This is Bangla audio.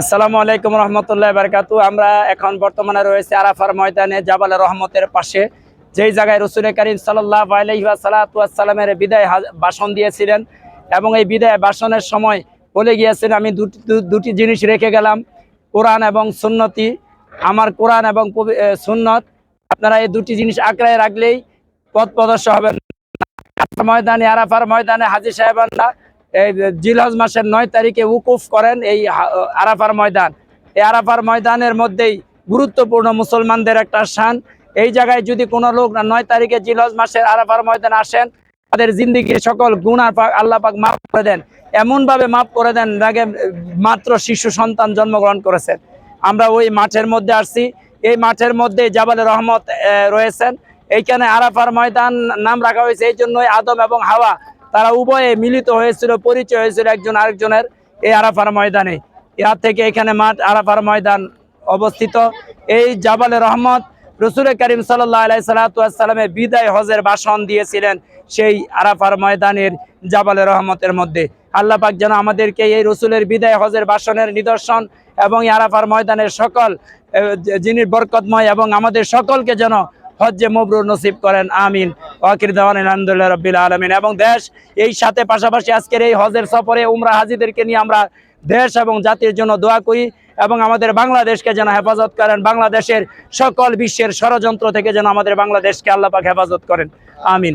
আসসালামু আলাইকুম রহমতুল্লাহ বারকাতু। আমরা এখন বর্তমানে রয়েছে আরাফার ময়দানে জাবাল রহমতের পাশে। যেই জায়গায় রসুল করিম সাল্লাহ আলাইসালামের বিদায় ভাষণ দিয়েছিলেন এবং এই বিদায় ভাষণের সময় বলে গিয়েছিলেন আমি দুটি দুটি জিনিস রেখে গেলাম, কোরআন এবং সুন্নতি। আমার কোরআন এবং সুন্নত। আপনারা এই দুটি জিনিস আঁকড়ায় রাখলেই পথ প্রদর্শ হবেন ময়দানে, আরাফার ময়দানে হাজি সাহেবানরা এই জিলহজ মাসের নয় তারিখে উকুফ করেন এই আরাফার ময়দান। এই আরাফার ময়দানের মধ্যেই গুরুত্বপূর্ণ মুসলমানদের একটা স্থান এই জায়গায় যদি কোনো লোক নয় তারিখে জিলহজ মাসের আরাফার ময়দান আসেন, তাদের জিন্দিগির সকল গুণার পাক আল্লাহ পাক মাফ করে দেন। এমনভাবে মাফ করে দেন, আগে মাত্র শিশু সন্তান জন্মগ্রহণ করেছেন। আমরা ওই মাঠের মধ্যে আসছি। এই মাঠের মধ্যে জাবালে রহমত রয়েছেন। এইখানে আরাফার ময়দান নাম রাখা হয়েছে, এই জন্যই আদম এবং হাওয়া তারা উভয়ে মিলিত হয়েছিল, পরিচয় হয়েছিল একজন আরেকজনের এই আরাফার ময়দানে। ইহার থেকে এখানে মাঠ আরাফার ময়দান অবস্থিত। এই জাবালে রহমত রসুল করিম সাল্লাহ আলাই বিদায় হজের ভাষণ দিয়েছিলেন সেই আরাফার ময়দানের জাবালে রহমতের মধ্যে। আল্লাহ পাক যেন আমাদেরকে এই রসুলের বিদায় হজের ভাষণের নিদর্শন এবং আরাফার ময়দানের সকল যিনি বরকতময় এবং আমাদের সকলকে যেন হজ্জে মবরুর নসিব করেন, আমিন। ওয়াকির দাওয়ান আলহামদুলিল্লাহ রবিল আলমিন। এবং দেশ এই সাথে পাশাপাশি আজকের এই হজের সফরে উমরা হাজিদেরকে নিয়ে আমরা দেশ এবং জাতির জন্য দোয়া করি এবং আমাদের বাংলাদেশকে যেন হেফাজত করেন, বাংলাদেশের সকল বিশ্বের ষড়যন্ত্র থেকে যেন আমাদের বাংলাদেশকে আল্লাপাক হেফাজত করেন। আমিন।